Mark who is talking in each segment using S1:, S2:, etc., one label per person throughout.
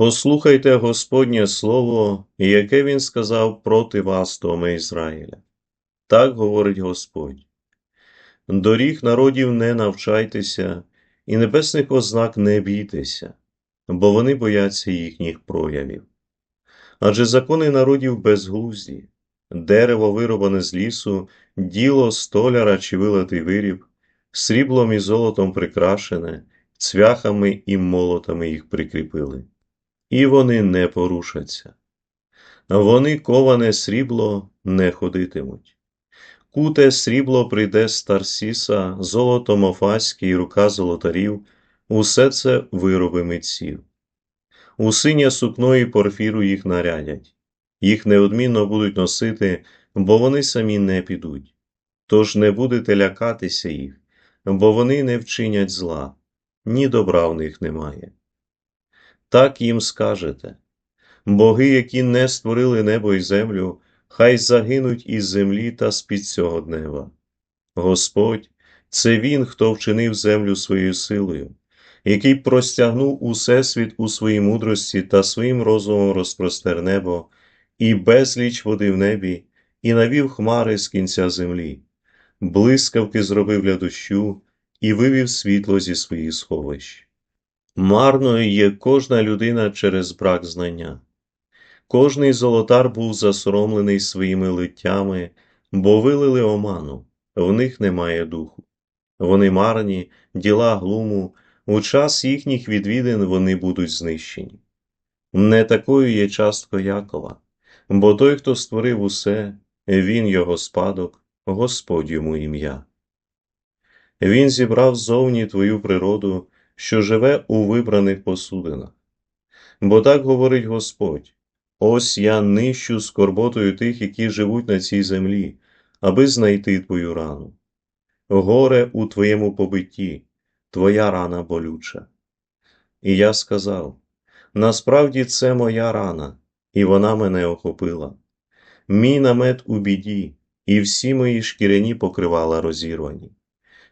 S1: Послухайте Господнє Слово, яке Він сказав проти вас, доме Ізраїля. Так говорить Господь. Доріг народів не навчайтеся, і небесних ознак не бійтеся, бо вони бояться їхніх проявів. Адже закони народів безглузді, дерево вирубане з лісу, діло столяра чи вилитий виріб, сріблом і золотом прикрашене, цвяхами і молотами їх прикріпили. І вони не порушаться. Вони коване срібло не ходитимуть. Куте срібло прийде з Тарсіса, золото мофаське і рука золотарів, усе це вироби митців. У синє сукно і порфіру їх нарядять, їх неодмінно будуть носити, бо вони самі не підуть. Тож не будете лякатися їх, бо вони не вчинять зла, ні добра в них немає. Так їм скажете боги, які не створили небо і землю, хай загинуть із землі та з-під цього неба. Господь це Він, хто вчинив землю своєю силою, який простягнув усесвіт у своїй мудрості та своїм розумом розпростер небо, і безліч води в небі, і навів хмари з кінця землі, блискавки зробив для дощу і вивів світло зі своїх сховищ. Марною є кожна людина через брак знання. Кожний золотар був засоромлений своїми литтями, бо вилили оману, в них немає духу. Вони марні, діла глуму, у час їхніх відвідин вони будуть знищені. Не такою є частка Якова, бо той, хто створив усе, він його спадок, Господь йому ім'я. Він зібрав зовні твою природу, що живе у вибраних посудинах. Бо так говорить Господь. Ось я нищу скорботою тих, які живуть на цій землі, аби знайти твою рану. Горе у твоєму побитті, твоя рана болюча. І я сказав: насправді це моя рана, і вона мене охопила. Мій намет у біді, і всі мої шкіряні покривала розірвані.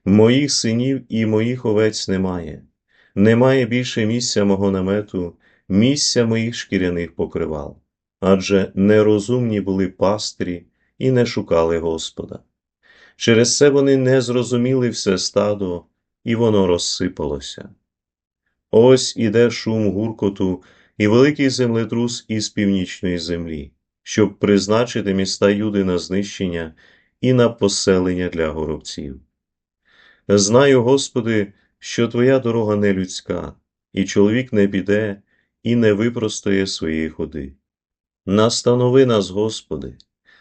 S1: Моїх синів і моїх овець немає, немає більше місця мого намету, місця моїх шкіряних покривал, адже нерозумні були пастирі і не шукали Господа. Через це вони не зрозуміли все стадо, і воно розсипалося. Ось іде шум гуркоту і великий землетрус із північної землі, щоб призначити міста Юди на знищення і на поселення для горобців. Знаю, Господи, що Твоя дорога не людська, і чоловік не піде і не випростає своєї ходи. Настанови нас, Господи,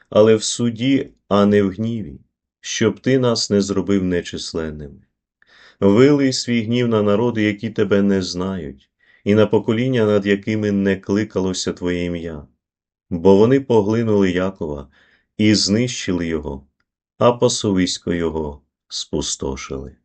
S1: але в суді, а не в гніві, щоб Ти нас не зробив нечисленними. Вилий свій гнів на народи, які тебе не знають, і на покоління, над якими не кликалося Твоє ім'я, бо вони поглинули Якова і знищили його, а пасовисько його спустошили.